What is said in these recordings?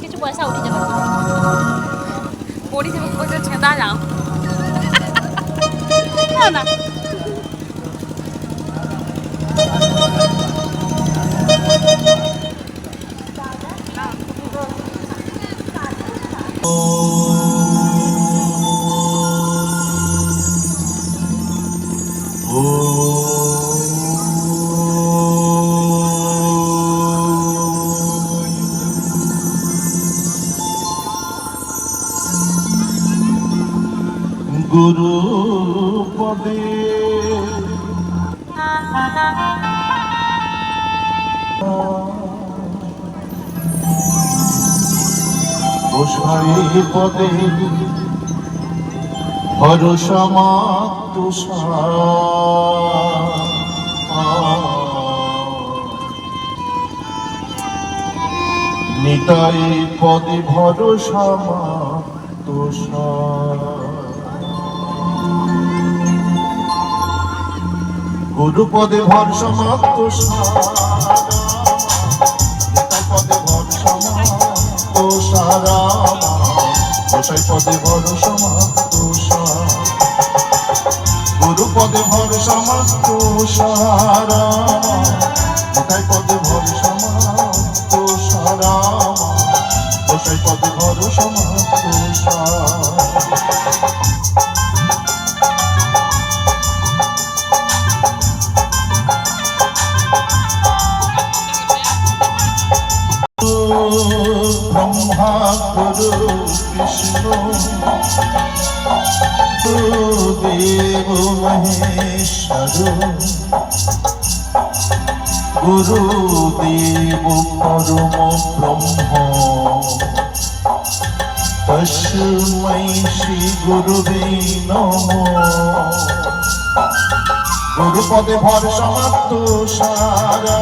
কিছু পয়সা উঠে যাবে পরিষেবা পয়সা ছেঁদা যাও না। গুরু পদে। বসাই পদে। ভরসা নিতাই পদে ভরসা তুষার মাত্র পদে সারা। বসাই পদে ভরসা মাত্র গুরুপদে ভরসা মাত্র সারা। নিতাই পদে ভরসা মাত্র সারা। পদে ভরসা মাত্র ব্রহ্মা গুরু বিষ্ণু। দেব মহেশ্বর। গুরু দেব পরম ব্রহ্ম। তস্मै শ্রী গুরুবে নমঃ। গুরুপদে ভরসা মাত্র সারা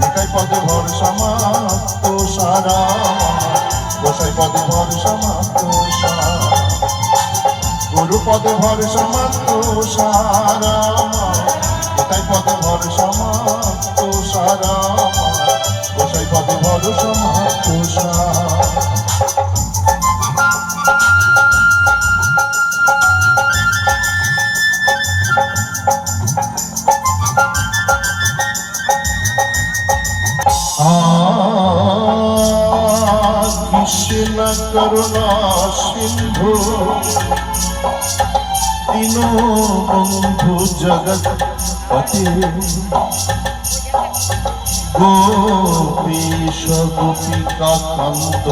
নিতাই পদে ভর সমাপ্ত সারা গোসাই পদে ভর সমাপ্ত সারা গুরু পদে ভর সমাপ্ত সারা নিতাই পদে ভর সমাপ্ত সারা গোসাই পদে ভর সমাপ্ত সারা কৃষ্ণ করুণা সিন্ধু। দীন বন্ধু জগৎ পতি গোপীশ গোপিকা কান্ত।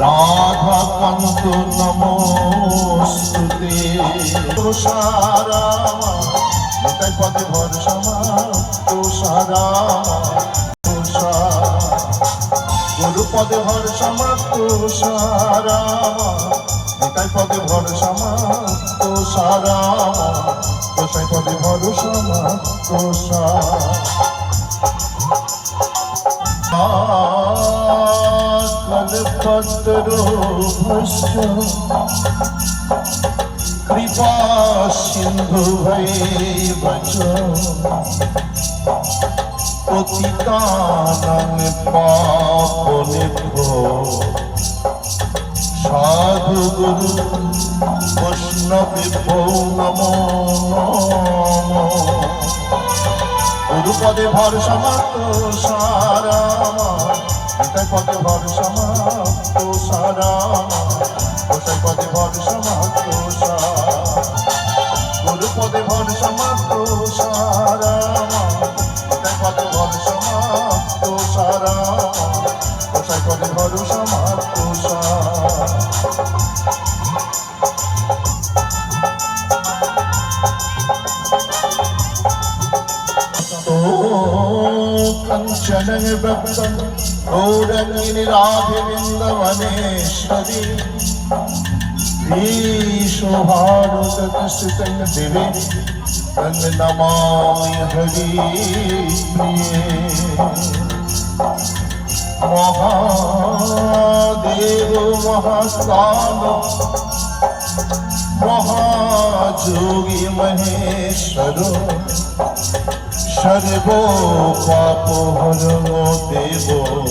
রাধা কান্ত নমস্তুতে। সারা নিতাই পদে ভরসা তো সারা গুরু পদে ভরসা তো সারা নিতাই পদে ভরসা তো সারা গোসাই পদে ভরসা তো কলপত্র ভস্য কৃপা সিন্ধু ভয়ে বচ। পতিতানং পাপনিভো সাধু গুরু বৈষ্ণবিভো নমো গুরুপদে ভরসা মাত্র সারা পদে ভরসা शरणव्रतं गौरङ्गिनिराभिविन्दवनेश्वरि ीशोभारतस्थितं दिवे तन् नमामि महादेव महास्थान महाजोगी महेश्वर সর্ব পাপ হর দেব।